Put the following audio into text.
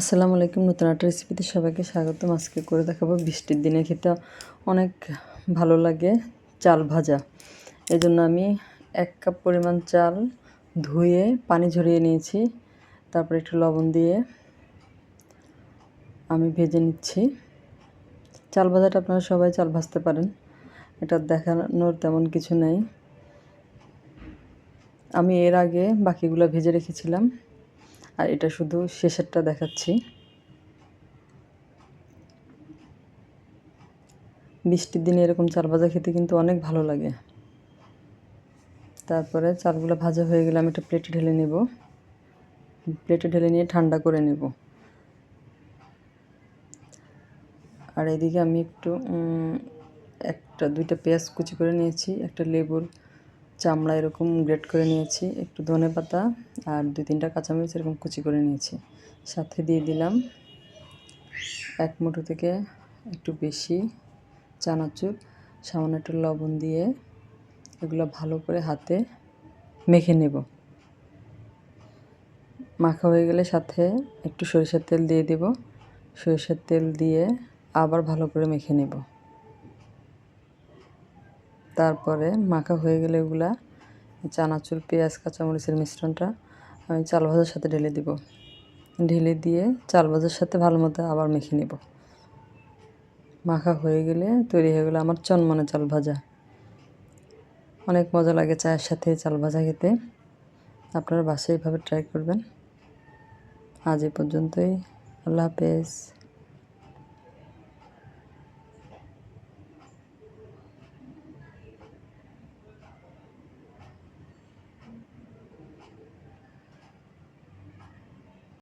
আসসালামু আলাইকুম, নতুন একটা রেসিপিতে সবাইকে স্বাগতম। আজকে করে দেখাবো বৃষ্টির দিনে খেতে অনেক ভালো লাগে চাল ভাজা। এই আমি এক কাপ পরিমাণ চাল ধুয়ে, পানি ঝরিয়ে নিয়েছি। তারপরে একটু লবণ দিয়ে আমি ভেজে নিচ্ছি। চাল ভাজাটা আপনারা সবাই চাল ভাজতে পারেন। এটা দেখানোর তেমন কিছু নেই। আমি এর আগে বাকিগুলো ভেজে রেখেছিলাম। আর এটা শুধু শেষেরটা দেখাচ্ছি। বৃষ্টির দিনে এরকম চাল ভাজা খেতে কিন্তু অনেক ভালো লাগে। তারপরে চালগুলো ভাজা হয়ে গেলে আমি একটা প্লেটে ঢেলে নেব। প্লেটে ঢেলে নিয়ে ঠান্ডা করে নেব। আর এদিকে আমি একটু একটা, দুইটা পেঁয়াজ কুচি করে নিয়েছি, একটা লেবুর চামড়া এরকম গ্রেট করে নিয়েছি, একটু ধনে পাতা আর দুই তিনটা কাঁচামরিচ এরকম কুচি করে নিয়েছি। সাথে দিয়ে দিলাম এক মুঠো থেকে একটু বেশি চানাচুর, সামান্য একটু লবণ দিয়ে এগুলো ভালো করে হাতে মেখে নেব। মাখা হয়ে গেলে সাথে একটু সরিষার তেল দিয়ে দেব। সরিষার তেল দিয়ে আবার ভালো করে মেখে নেব। তারপরে মাখা হয়ে গেলে এগুলা চানাচুর, পেঁয়াজ, কাঁচামরিচের মিশ্রণটা আমি চাল ভাজার সাথে ঢেলে দিব। ঢেলে দিয়ে চাল ভাজার সাথে ভালো মতো আবার মেখে নেব। মাখা হয়ে গেলে তৈরি হয়ে গেলে আমার চনমনে চাল ভাজা। অনেক মজা লাগে চায়ের সাথে চাল ভাজা খেতে। আপনারা বাসায় এইভাবে ট্রাই করবেন। আজ এ পর্যন্তই। আল্লাহ হাফেজ।